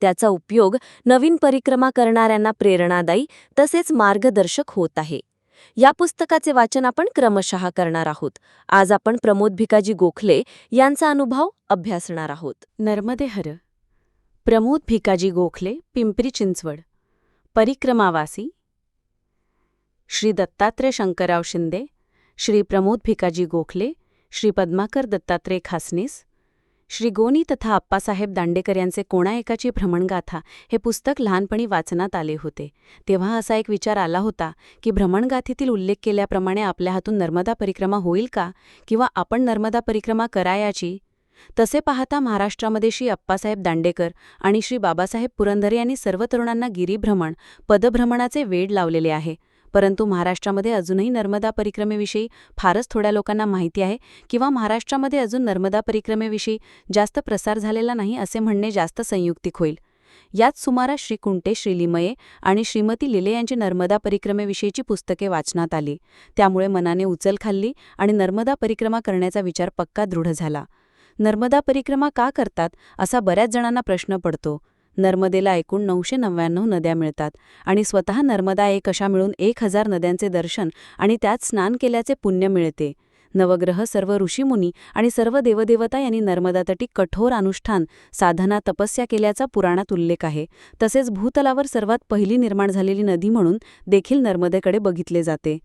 त्याचा उपयोग नवीन परिक्रमा करणाऱ्यांना प्रेरणादायी तसेच मार्गदर्शक होत आहे. या पुस्तकाचे वाचन आपण क्रमशः करणार आहोत. आज आपण प्रमोद भिकाजी गोखले यांचा अनुभव अभ्यासणार आहोत. नर्मदे हर प्रमोद भिकाजी गोखले पिंपरी चिंचवड. परिक्रमावासी. श्री दत्तात्रय शंकरराव शिंदे श्री प्रमोद भिकाजी गोखले श्री पद्माकर दत्तात्रय खासनीस श्री गोनी तथा आप्पासाहेब दांडेकर यांचे कोणा एकाची भ्रमणगाथा हे पुस्तक लहानपणी वाचनात आले होते. तेव्हा असा एक विचार आला होता की भ्रमणगाथेतील उल्लेख केल्याप्रमाणे आपल्या हातून नर्मदा परिक्रमा होईल का? किंवा आपण नर्मदा परिक्रमा करायाची? तसे पाहता महाराष्ट्रामध्ये श्री अप्पासाहेब दांडेकर आणि श्री बाबासाहेब पुरंदरे यांनी सर्व तरुणांना गिरीभ्रमण पदभ्रमणाचे वेड लावलेले आहे. परंतु महाराष्ट्रामध्ये अजूनही नर्मदा परिक्रमेविषयी फारच थोड्या लोकांना माहिती आहे किंवा महाराष्ट्रामध्ये अजून नर्मदा परिक्रमेविषयी जास्त प्रसार झालेला नाही असे म्हणणे जास्त संयुक्तिक होईल. याच सुमारास श्री कुंटे श्रीलिमये आणि श्रीमती लिले यांची नर्मदा परिक्रमेविषयीची पुस्तके वाचनात आली. त्यामुळे मनाने उचल खाल्ली आणि नर्मदा परिक्रमा करण्याचा विचार पक्का दृढ झाला. नर्मदा परिक्रमा का करतात असा बऱ्याच जणांना प्रश्न पडतो. नर्मदेला एकूण नऊशे नव्याण्णव नद्या मिळतात आणि स्वतः नर्मदा एक अशा मिळून एक हजार नद्यांचे दर्शन आणि त्यात स्नान केल्याचे पुण्य मिळते. नवग्रह सर्व ऋषीमुनी आणि सर्व देवदेवता यांनी नर्मदातटी कठोर अनुष्ठान साधना तपस्या केल्याचा पुराणात उल्लेख आहे. तसेच भूतलावर सर्वात पहिली निर्माण झालेली नदी म्हणून देखील नर्मदेकडे बघितले जाते.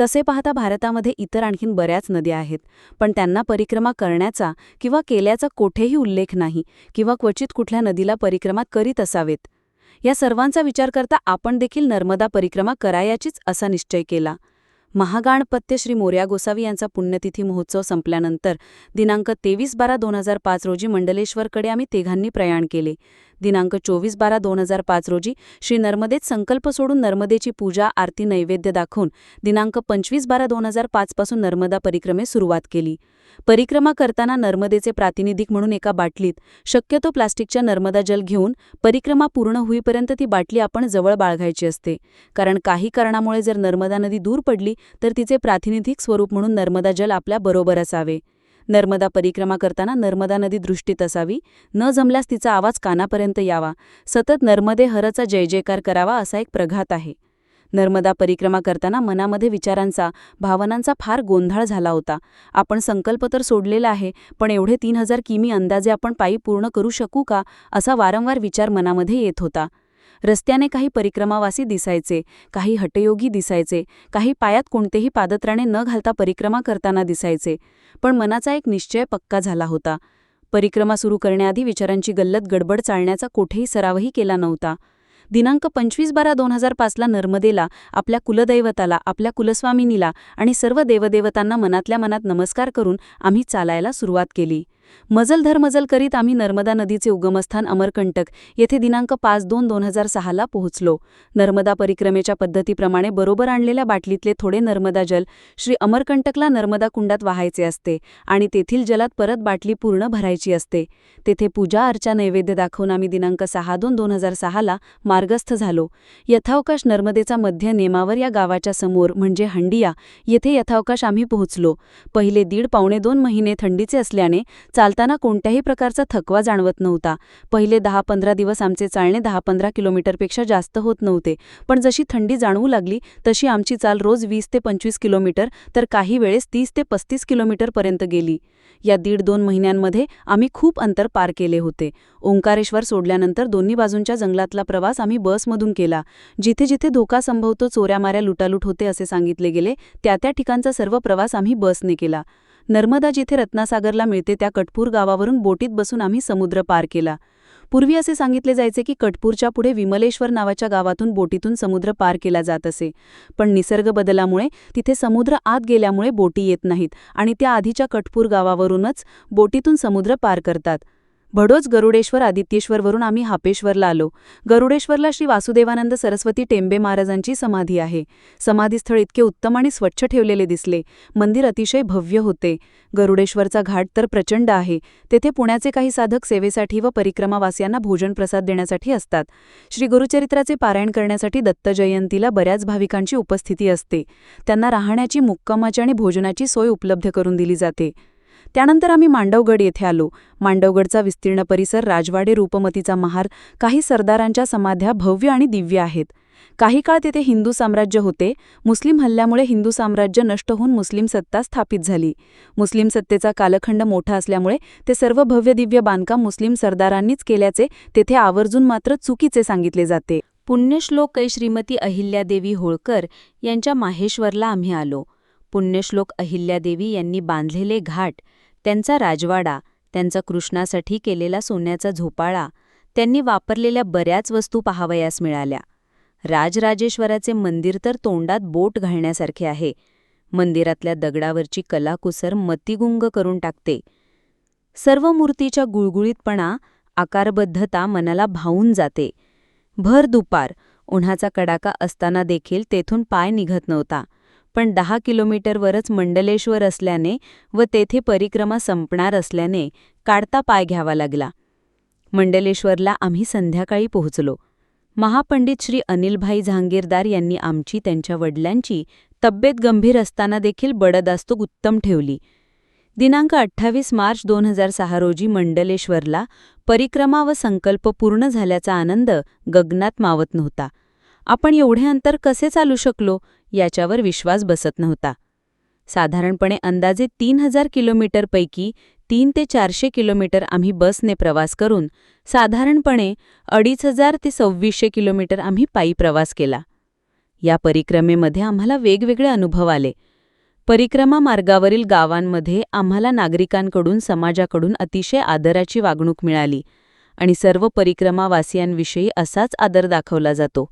तसे पाहता भारतामध्ये इतर आणखीन बऱ्याच नद्या आहेत पण त्यांना परिक्रमा करण्याचा किंवा केल्याचा कोठेही उल्लेख नाही किंवा क्वचित कुठल्या नदीला परिक्रमा करीत असावेत. या सर्वांचा विचार करता आपण देखील नर्मदा परिक्रमा करायाचीच असा निश्चय केला. महागाणपत्य श्री मोर्या गोसावी यांचा पुण्यतिथी महोत्सव संपल्यानंतर दिनांक तेवीस बारा दोन हजार पाच रोजी मंडलेश्वरकडे आम्ही तिघांनी प्रयाण केले. दिनांक चोवीस बारा दोन हजार पाच रोजी श्री नर्मदेत संकल्प सोडून नर्मदेची पूजा आरती नैवेद्य दाखवून दिनांक पंचवीस बारा दोन हजार पाचपासून नर्मदा परिक्रमे सुरुवात केली. परिक्रमा करताना नर्मदेचे प्रातिनिधिक म्हणून एका बाटलीत शक्यतो प्लास्टिकच्या नर्मदा जल घेऊन परिक्रमा पूर्ण होईपर्यंत ती बाटली आपण जवळ बाळगायची असते. कारण काही कारणामुळे जर नर्मदा नदी दूर पडली तर तिचे प्रातिनिधिक स्वरूप म्हणून नर्मदा जल आपल्या बरोबर असावे. नर्मदा परिक्रमा करताना नर्मदा नदी दृष्टीत असावी न जमल्यास तिचा आवाज कानापर्यंत यावा. सतत नर्मदे हरचा जय जयकार करावा असा एक प्रघात आहे. नर्मदा परिक्रमा करताना मनामध्ये विचारांचा भावनांचा फार गोंधळ झाला होता. आपण संकल्प तर सोडलेला आहे पण एवढे तीन हजार किमी अंदाजे आपण पायी पूर्ण करू शकू का असा वारंवार विचार मनामध्ये येत होता. रस्त्याने काही परिक्रमावासी दिसायचे काही हटयोगी दिसायचे काही पायात कोणतेही पादत्राणे न घालता परिक्रमा करताना दिसायचे पण मनाचा एक निश्चय पक्का झाला होता. परिक्रमा सुरू करण्याआधी विचारांची गल्लत गडबड चालण्याचा कोठेही सरावही केला नव्हता. दिनांक पंचवीस बारा दोन हजार पाचला नर्मदेला आपल्या कुलदैवताला आपल्या कुलस्वामिनीला आणि सर्व देवदेवतांना मनातल्या मनात नमस्कार करून आम्ही चालायला सुरुवात केली. मजल धरमजल करीत आम्ही नर्मदा नदीचे उगमस्थान अमरकंटक येथे दिनांक पाच दोन दोन हजार सहाला पोहोचलो. नर्मदा परिक्रमेच्या पद्धतीप्रमाणे बरोबर आणलेल्या बाटलीतले थोडे नर्मदा जल श्री अमरकंटकला नर्मदा कुंडात वाहायचे असते आणि तेथील जलात परत बाटली पूर्ण भरायची असते. तेथे पूजा अर्चा नैवेद्य दाखवून आम्ही दिनांक सहा दोन दोन हजार सहाला मार्गस्थ झालो. यथावकाश नर्मदेचा मध्य नेमावर या गावाच्या समोर म्हणजे हंडिया येथे यथावकाश आम्ही पोहोचलो. पहिले दीड पावणे दोन महिने थंडीचे असल्याने चालताना कोणत्याही प्रकारचा थकवा जाणवत नव्हता. पहिले दहा पंधरा दिवस आमचे चालणे दहा पंधरा किलोमीटरपेक्षा जास्त होत नव्हते. पण जशी थंडी जाणवू लागली तशी आमची चाल रोज वीस ते पंचवीस किलोमीटर तर काही वेळेस तीस ते पस्तीस किलोमीटरपर्यंत गेली. या दीड दोन महिन्यांमध्ये आम्ही खूप अंतर पार केले होते. ओंकारेश्वर सोडल्यानंतर दोन्ही बाजूंच्या जंगलातला प्रवास आम्ही बसमधून केला. जिथे जिथे धोका संभवतो चोऱ्यामाऱ्या लुटालूट होते असे सांगितले गेले त्या त्या ठिकाणचा सर्व प्रवास आम्ही बसने केला. नर्मदा जिथे रत्नासागरला मिळते त्या कटपूर गावावरून बोटीत बसून आम्ही समुद्र पार केला. पूर्वी असे सांगितले जायचे की कटपूरच्या पुढे विमलेश्वर नावाच्या गावातून बोटीतून समुद्र पार केला जात असे. पण निसर्ग बदलामुळे तिथे समुद्र आत गेल्यामुळे बोटी येत नाहीत आणि त्या आधीच्या कटपूर गावावरूनच बोटीतून समुद्र पार करतात. भडोज गरुडेश्वर आदित्येश्वरवरून आम्ही हापेश्वरला आलो. गरुडेश्वरला श्री वासुदेवानंद सरस्वती टेंबे महाराजांची समाधी आहे. समाधीस्थळ इतके उत्तम आणि स्वच्छ ठेवलेले दिसले. मंदिर अतिशय भव्य होते. गरुडेश्वरचा घाट तर प्रचंड आहे. तेथे पुण्याचे काही साधक सेवेसाठी व परिक्रमावासियांना भोजन प्रसाद देण्यासाठी असतात. श्री गुरुचरित्राचे पारायण करण्यासाठी दत्त जयंतीला बऱ्याच भाविकांची उपस्थिती असते. त्यांना राहण्याची मुक्कामाची आणि भोजनाची सोय उपलब्ध करून दिली जाते. त्यानंतर आम्ही मांडवगड येथे आलो. मांडवगडचा विस्तीर्ण परिसर राजवाडे रूपमतीचा महार काही सरदारांच्या समाध्या भव्य आणि दिव्य आहेत. काही काळ तेथे हिंदू साम्राज्य होते. मुस्लिम हल्ल्यामुळे हिंदू साम्राज्य नष्ट होऊन मुस्लिम सत्ता स्थापित झाली. मुस्लिम सत्तेचा कालखंड मोठा असल्यामुळे ते सर्व भव्य दिव्य बांधकाम मुस्लिम सरदारांनीच केल्याचे तेथे आवर्जून मात्र चुकीचे सांगितले जाते. पुण्यश्लोक कै श्रीमती अहिल्यादेवी होळकर यांच्या माहेश्वरला आम्ही आलो. पुण्यश्लोक अहिल्यादेवी यांनी बांधलेले घाट त्यांचा राजवाडा त्यांचा कृष्णासाठी केलेला सोन्याचा झोपाळा त्यांनी वापरलेल्या बऱ्याच वस्तू पाहावयास मिळाल्या. राजराजेश्वराचे मंदिर तर तोंडात बोट घालण्यासारखे आहे. मंदिरातल्या दगडावरची कलाकुसर मतिगुंग करून टाकते. सर्व मूर्तीच्या गुळगुळीतपणा आकारबद्धता मनाला भावून जाते. भर दुपार उन्हाचा कडाका असताना देखील तेथून पाय निघत नव्हता. पण दहा किलोमीटरवरच मंडलेश्वर असल्याने व तेथे परिक्रमा संपणार असल्याने काढता पाय घ्यावा लागला. मंडलेश्वरला आम्ही संध्याकाळी पोहोचलो. महापंडित श्री अनिलभाई जहांगीरदार यांनी आमची त्यांच्या वडिलांची तब्येत गंभीर असताना देखील बडदास्तूक उत्तम ठेवली. दिनांक अठ्ठावीस मार्च दोन हजार सहा रोजी मंडलेश्वरला परिक्रमा व संकल्प पूर्ण झाल्याचा आनंद गगनात मावत नव्हता. आपण एवढे अंतर कसे चालू शकलो? याच्यावर विश्वास बसत नव्हता. साधारणपणे अंदाजे तीन हजार किलोमीटरपैकी तीन ते चारशे किलोमीटर आम्ही बसने प्रवास करून साधारणपणे अडीच हजार ते सव्वीसशे किलोमीटर आम्ही पायी प्रवास केला. या परिक्रमेमध्ये आम्हाला वेगवेगळे अनुभव आले. परिक्रमा मार्गावरील गावांमध्ये आम्हाला नागरिकांकडून समाजाकडून अतिशय आदराची वागणूक मिळाली आणि सर्व परिक्रमावासियांविषयी असाच आदर दाखवला जातो.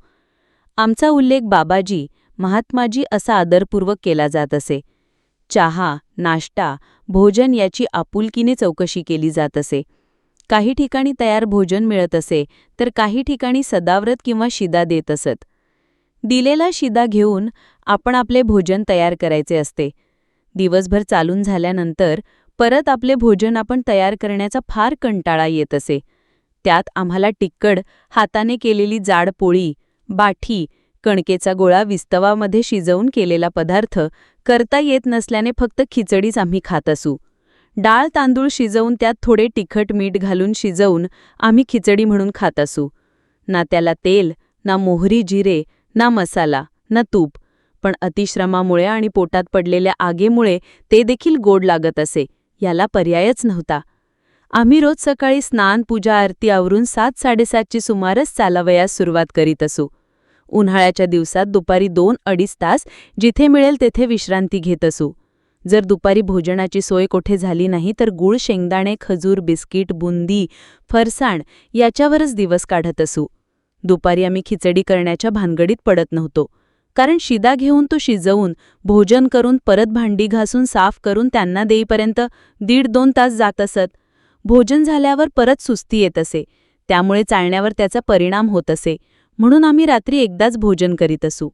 आमचा उल्लेख बाबाजी महात्माजी असा आदरपूर्वक केला जात असे. चहा नाश्ता भोजन याची आपुलकीने चौकशी केली जात असे. काही ठिकाणी तयार भोजन मिळत असे तर काही ठिकाणी सदाव्रत किंवा शिदा देत असत. दिलेला शिदा घेऊन आपण आपले भोजन तयार करायचे असते. दिवसभर चालून झाल्यानंतर परत आपले भोजन आपण तयार करण्याचा फार कंटाळा येत असे. त्यात आम्हाला टिक्कड हाताने केलेली जाड पोळी बाठी कणकेचा गोळा विस्तवामध्ये शिजवून केलेला पदार्थ करता येत नसल्याने फक्त खिचडीच आम्ही खात असू. डाळ तांदूळ शिजवून त्यात थोडे तिखट मीठ घालून शिजवून आम्ही खिचडी म्हणून खात असू. ना त्याला तेल ना मोहरी जिरे ना मसाला ना तूप. पण अतिश्रमामुळे आणि पोटात पडलेल्या आगेमुळे ते देखील गोड लागत असे याला पर्यायच नव्हता. आम्ही रोज सकाळी स्नान पूजा आरती आवरून सात साडेसातची सुमारस चालावयास सुरुवात करीत असू. उन्हाळ्याच्या दिवसात दुपारी दोन अडीच तास जिथे मिळेल तेथे विश्रांती घेत असू. जर दुपारी भोजनाची सोय कोठे झाली नाही तर गूळ शेंगदाणे खजूर बिस्किट बुंदी फरसाण याच्यावरच दिवस काढत असू. दुपारी आम्ही खिचडी करण्याच्या भानगडीत पडत नव्हतो. कारण शिदा घेऊन तो शिजवून भोजन करून परत भांडी घासून साफ करून त्यांना देईपर्यंत दीड दोन तास जात असत. भोजन झाल्यावर परत सुस्ती येत असे. त्यामुळे चालण्यावर त्याचा परिणाम होत असे. म्हणून आम्ही रात्री एकदाच भोजन करीत असू.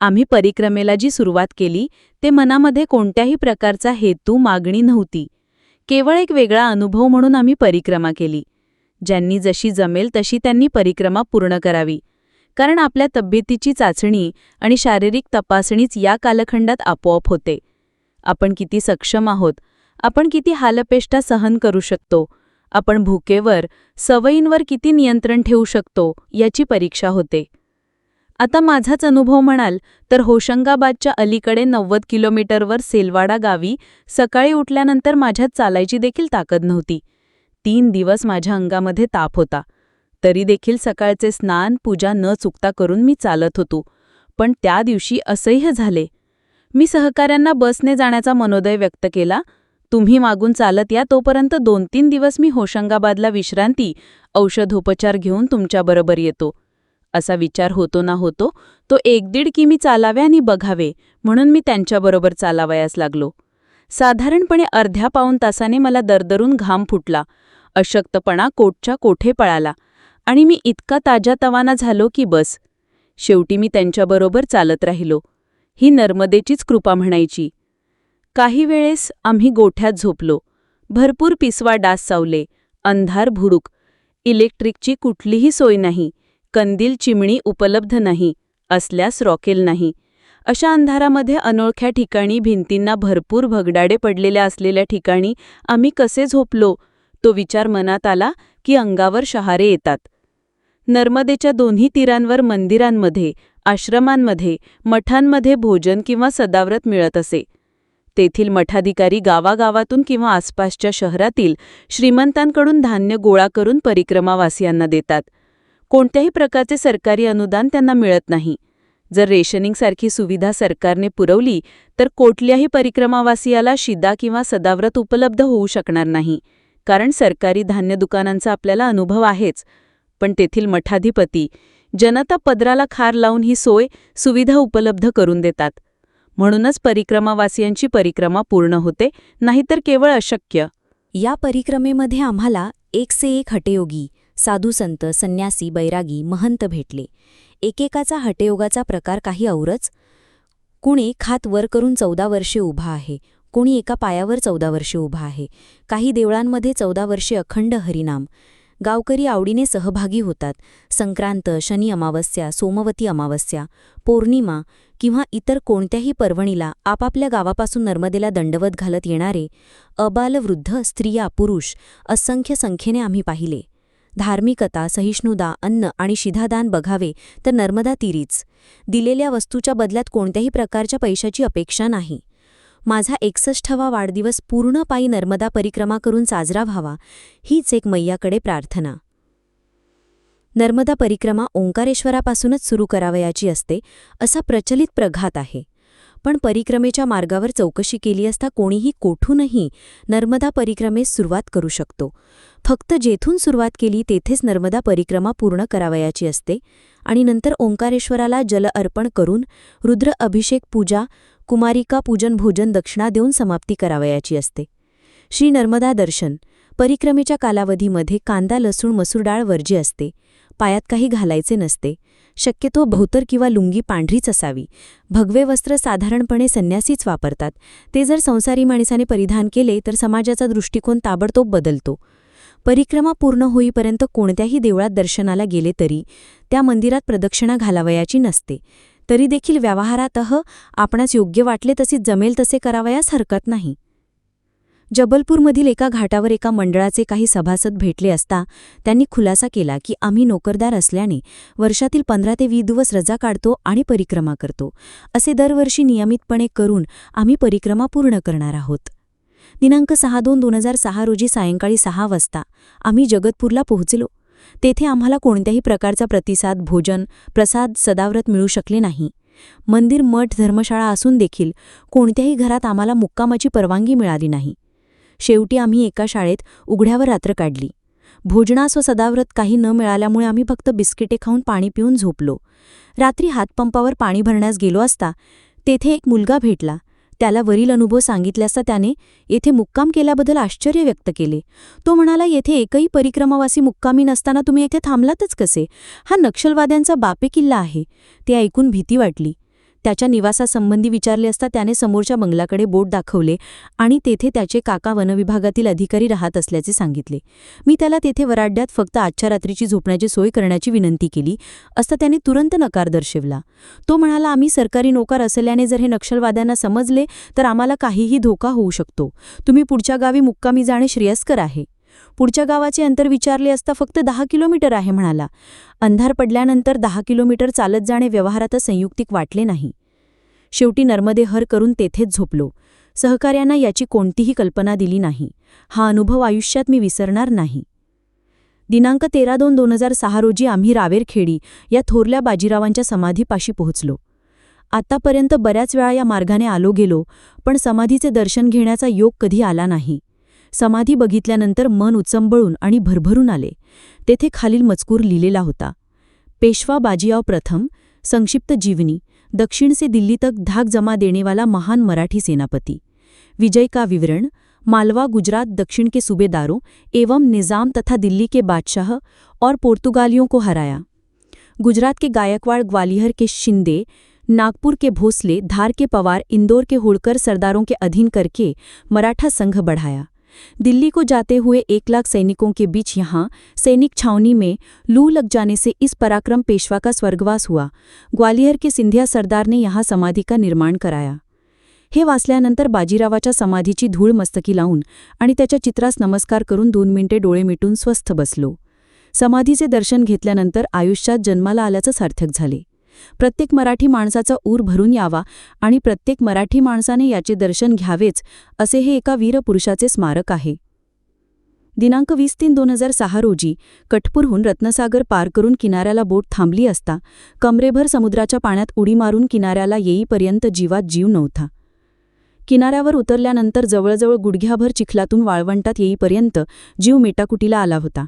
आम्ही परिक्रमेला जी सुरुवात केली ते मनामध्ये कोणत्याही प्रकारचा हेतू मागणी नव्हती. केवळ एक वेगळा अनुभव म्हणून आम्ही परिक्रमा केली. ज्यांनी जशी जमेल तशी त्यांनी परिक्रमा पूर्ण करावी. कारण आपल्या तब्येतीची चाचणी आणि शारीरिक तपासणीच या कालखंडात आपोआप होते. आपण किती सक्षम आहोत आपण किती हालपेष्टा सहन करू शकतो आपण भूकेवर सवयींवर किती नियंत्रण ठेवू शकतो याची परीक्षा होते. आता माझाच अनुभव म्हणाल तर होशंगाबादच्या अलीकडे नव्वद किलोमीटरवर सेलवाडा गावी सकाळी उठल्यानंतर माझ्यात चालायची देखील ताकद नव्हती. तीन दिवस माझ्या अंगामध्ये ताप होता. तरी देखील सकाळचे स्नान पूजा न चुकता करून मी चालत होतो. पण त्या दिवशी असह्य झाले. मी सहकाऱ्यांना बसने जाण्याचा मनोदय व्यक्त केला तुम्ही मागून चालत या तोपर्यंत दोन तीन दिवस मी होशंगाबादला विश्रांती औषधोपचार घेऊन तुमच्याबरोबर येतो. असा विचार होतो ना होतो तो एक दीड किमी चालावे आणि बघावे म्हणून मी त्यांच्याबरोबर चालावयास लागलो. साधारणपणे अर्ध्या पाऊन तासाने मला दरदरून घाम फुटला. अशक्तपणा कोटच्या कोठे पळाला. आणि मी इतका ताजा तवाना झालो की बस. शेवटी मी त्यांच्याबरोबर चालत राहिलो. ही नर्मदेचीच कृपा म्हणायची. काही वेळेस आम्ही गोठ्यात झोपलो. भरपूर पिसवा डास सावले अंधार भुडूक. इलेक्ट्रिकची कुठलीही सोय नाही. कंदील चिमणी उपलब्ध नाही. असल्यास रॉकेल नाही. अशा अंधारामध्ये अनोळख्या ठिकाणी भिंतींना भरपूर भगडाडे पडलेल्या असलेल्या ठिकाणी आम्ही कसे झोपलो? तो विचार मनात आला की अंगावर शहारे येतात. नर्मदेच्या दोन्ही तीरांवर मंदिरांमध्ये आश्रमांमध्ये मठांमध्ये भोजन किंवा सदाव्रत मिळत असे. तेथील मठाधिकारी गावागावातून किंवा आसपासच्या शहरातील श्रीमंतांकडून धान्य गोळा करून परिक्रमावासियांना देतात. कोणत्याही प्रकारचे सरकारी अनुदान त्यांना मिळत नाही. जर रेशनिंगसारखी सुविधा सरकारने पुरवली तर कोठल्याही परिक्रमावासियाला शिदा किंवा सदाव्रत उपलब्ध होऊ शकणार नाही. कारण सरकारी धान्य दुकानांचा आपल्याला अनुभव आहेच. पण तेथील मठाधिपती जनता पदराला खार लावून ही सोय सुविधा उपलब्ध करून देतात. म्हणूनच परिक्रमावासियांची परिक्रमा पूर्ण होते नाहीतर केवळ अशक्य. या परिक्रमेमध्ये आम्हाला एक से एक हटयोगी साधू संत संन्यासी बैरागी महंत भेटले. एकेकाचा हटयोगाचा प्रकार काही औरच. कुणी खात वर करून चौदा वर्षे उभा आहे कोणी एका पायावर चौदा वर्षे उभा आहे. काही देवळांमध्ये चौदा वर्षे अखंड हरिनाम. गावकरी आवडीने सहभागी होतात. संक्रांत शनी अमावस्या सोमवती अमावस्या पौर्णिमा किंवा इतर कोणत्याही पर्वणीला आपापल्या गावापासून नर्मदेला दंडवत घालत येणारे अबालवृद्ध स्त्रिया पुरुष असंख्य संख्येने आम्ही पाहिले. धार्मिकता सहिष्णुता अन्न आणि शिधादान बघावे तर नर्मदा तीरीच. दिलेल्या वस्तूच्या बदल्यात कोणत्याही प्रकारच्या पैशाची अपेक्षा नाही. माझा एकसष्टवा वाढदिवस पूर्ण पायी नर्मदा परिक्रमा करून साजरा व्हावा हीच एक मैयाकडे प्रार्थना. नर्मदा परिक्रमा ओंकारेश्वरापासूनच सुरू करावयाची असते असा प्रचलित प्रघात आहे. पण परिक्रमेच्या मार्गावर चौकशी केली असता कोणीही कोठूनही नर्मदा परिक्रमेस सुरुवात करू शकतो. फक्त जेथून सुरुवात केली तेथेच नर्मदा परिक्रमा पूर्ण करावयाची असते आणि नंतर ओंकारेश्वराला जल अर्पण करून रुद्र अभिषेक पूजा कुमारिका पूजन भोजन दक्षिणा देऊन समाप्ती करावयाची असते. श्री नर्मदा दर्शन. परिक्रमेच्या कालावधीमध्ये कांदा लसूण मसूर डाळ वर्जी असते. पायात काही घालायचे नसते. शक्यतो भौतर किंवा लुंगी पांढरीच असावी. भगवे वस्त्र साधारणपणे संन्यासीच वापरतात. ते जर संसारी माणसाने परिधान केले तर समाजाचा दृष्टिकोन ताबडतोब बदलतो. परिक्रमा पूर्ण होईपर्यंत कोणत्याही देवळात दर्शनाला गेले तरी त्या मंदिरात प्रदक्षिणा घालावयाची नसते. तरी देखील व्यवहारातह आपणास योग्य वाटले तसे जमेल तसे करावयास हरकत नाही. जबलपूरमधील एका घाटावर एका मंडळाचे काही सभासद भेटले असता त्यांनी खुलासा केला की आम्ही नोकरदार असल्याने वर्षातील पंधरा ते वीस दिवस रजा काढतो आणि परिक्रमा करतो. असे दरवर्षी नियमितपणे करून आम्ही परिक्रमा पूर्ण करणार आहोत. दिनांक सहा दोन दोन हजार सहा रोजी सायंकाळी सहा वाजता आम्ही जगतपूरला पोहोचलो. तेथे आम्हाला कोणत्याही प्रकारचा प्रतिसाद भोजन प्रसाद सदाव्रत मिळू शकले नाही. मंदिर मठ धर्मशाळा असून देखील कोणत्याही घरात आम्हाला मुक्कामाची परवानगी मिळाली नाही. शेवटी आम्ही एका शाळेत उघड्यावर रात्र काढली. भोजनास व सदाव्रत काही न मिळाल्यामुळे आम्ही फक्त बिस्किटे खाऊन पाणी पिऊन झोपलो. रात्री हातपंपावर पाणी भरण्यास गेलो असता तेथे एक मुलगा भेटला. त्याला वरील अनुभव सांगितले त्याने येथे मुक्काम केल्याबद्दल आश्चर्य व्यक्त केले. तो म्हणाला येथे एकही परिक्रमावासी मुक्कामी नसताना तुम्ही येथे थांबलातच कसे? हा नक्षलवाद्यांचा बापे किल्ला आहे. ते ऐकून भीती वाटली. त्याच्या निवासासंबंधी विचारले असता त्याने समोरच्या बंगलाकडे बोट दाखवले आणि तेथे त्याचे काका वनविभागातील अधिकारी राहत असल्याचे सांगितले. मी त्याला तेथे वराड्यात फक्त आजच्या रात्रीची झोपण्याची सोय करण्याची विनंती केली असता त्याने तुरंत नकार दर्शवला. तो म्हणाला आम्ही सरकारी नोकर असल्याने जर हे नक्षलवाद्यांना समजले तर आम्हाला काहीही धोका होऊ शकतो. तुम्ही पुढच्या गावी मुक्कामी जाणे श्रेयस्कर आहे. पुढच्या गावाचे अंतर विचारले असता फक्त दहा किलोमीटर आहे म्हणाला. अंधार पडल्यानंतर दहा किलोमीटर चालत जाणे व्यवहारात संयुक्तिक वाटले नाही. शेवटी नर्मदेहर करून तेथेच झोपलो. सहकार्यांना याची कोणतीही कल्पना दिली नाही. हा अनुभव आयुष्यात मी विसरणार नाही. दिनांक तेरा दोन दोन हजार सहा रोजी आम्ही रावेरखेडी या थोरल्या बाजीरावांच्या समाधीपाशी पोहोचलो. आतापर्यंत बऱ्याच वेळा या मार्गाने आलो गेलो पण समाधीचे दर्शन घेण्याचा योग कधी आला नाही. समाधी बघितल्यानंतर मन उचंबळून आणि भरभरून आले. तेथे खालील मजकूर लिहिलेला होता. पेशवा बाजीराव प्रथम, संक्षिप्त जीवनी, दक्षिण से दिल्ली तक धाक जमा देने वाला महान मराठी सेनापती. विजय का विवरण, मालवा, गुजरात, दक्षिण के सूबेदारों, एवं निज़ाम तथा दिल्ली के बादशाह और पोर्तुगालियों को हराया। गुजरात के गायकवाड़ ग्वालियर के शिंदे, नागपुर के भोसले, धार के पवार, इंदौर के होड़कर सरदारों के अधीन करके मराठा संघ बढ़ाया। दिल्ली को जाते हुए एक लाख सैनिकों के बीच यहाँ सैनिक छावनी में लू लग जाने से इस पराक्रम पेशवा का स्वर्गवास हुआ। ग्वालियर के सिंधिया सरदार ने यहाँ समाधी का निर्माण कराया। हे वाचल्यानंतर बाजीरावाच्या समाधीची धूळ मस्तकी लावून आणि त्याच्या चित्रास नमस्कार करून दोन मिनिटे डोळे मिटून स्वस्थ बसलो. समाधीचे दर्शन घेतल्यानंतर आयुष्यात जन्माला आल्याचं सार्थक झाले. प्रत्येक मराठी माणसाचा ऊर भरून यावा आणि प्रत्येक मराठी माणसाने याचे दर्शन घ्यावेच असे हे एका वीरपुरुषाचे स्मारक आहे. दिनांक वीस तीन दोन हजार सहा रोजी कठपूरहून रत्नसागर पार करून किनाऱ्याला बोट थांबली असता कमरेभर समुद्राच्या पाण्यात उडी मारून किनाऱ्याला येईपर्यंत जीवात जीव नव्हता. किनाऱ्यावर उतरल्यानंतर जवळजवळ गुडघ्याभर चिखलातून वाळवंटात येईपर्यंत जीव मेटाकुटीला आला होता.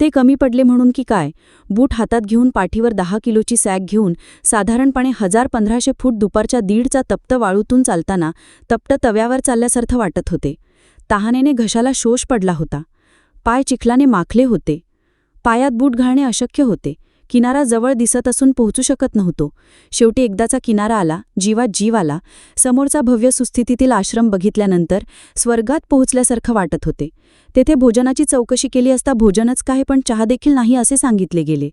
ते कमी पडले म्हणून की काय? बूट हातात घेऊन पाठीवर दहा किलोची सॅग घेऊन साधारणपणे हजार पंधराशे फूट दुपारच्या दीडचा तप्त वाळूतून चालताना तप्त तव्यावर चालल्यासारखं वाटत होते. तहानेने घशाला शोष पडला होता. पाय चिखलाने माखले होते. पायात बूट घालणे अशक्य होते. किनारा जवळ दिसत असून पोहोचू शकत नव्हतो. शेवटी एकदाचा किनारा आला जीवात जीव आला. समोरचा भव्य सुस्थितीतील आश्रम बघितल्यानंतर स्वर्गात पोहोचल्यासारखं वाटत होते. तेथे भोजनाची चौकशी केली असता भोजनच काय पण चहा देखील नाही असे सांगितले गेले.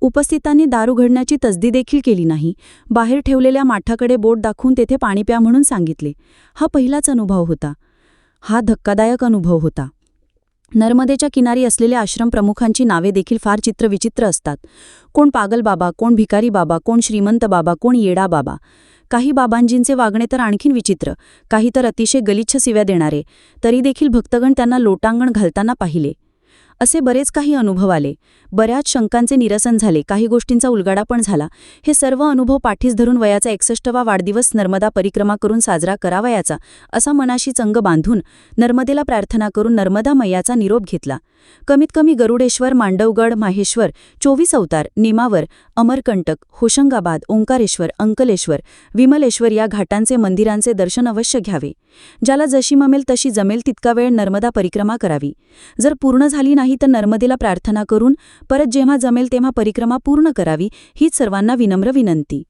उपस्थितांनी दारू घडण्याची तसदी देखील केली नाही. बाहेर ठेवलेल्या माठाकडे बोट दाखवून तेथे पाणी प्या म्हणून सांगितले. हा पहिलाच अनुभव होता. हा धक्कादायक अनुभव होता. नर्मदेच्या किनारी असलेल्या आश्रम प्रमुखांची नावे देखील फार चित्रविचित्र असतात. कोण पागल बाबा कोण भिकारी बाबा कोण श्रीमंत बाबा कोण येडा बाबा. काही बाबांजींचे वागणे तर आणखीन विचित्र काही तर अतिशय गलिच्छ सिव्या देणारे. तरी देखील भक्तगण त्यांना लोटांगण घालताना पाहिले. असे बरेच काही अनुभव आले. बऱ्याच शंकांचे निरसन झाले. काही गोष्टींचा उलगडा पण झाला. हे सर्व अनुभव पाठीस धरून वयाचा एकसष्टवा वाढदिवस नर्मदा परिक्रमा करून साजरा करावयाचा असा मनाशी चंग बांधून नर्मदेला प्रार्थना करून नर्मदा मैयाचा निरोप घेतला. कमीत कमी गरुडेश्वर मांडवगड माहेश्वर चोवीस अवतार निमावर अमरकंटक होशंगाबाद ओंकारेश्वर अंकलेश्वर विमलेश्वर या घाटांचे मंदिरांचे दर्शन अवश्य घ्यावे. ज्याला जशी ममेल तशी जमेल तितका वेळ नर्मदा परिक्रमा करावी. जर पूर्ण झाली नाही तर नर्मदेला प्रार्थना करून परत जेव्हा जमेल तेव्हा परिक्रमा पूर्ण करावी हीच सर्वांना विनम्र विनंती.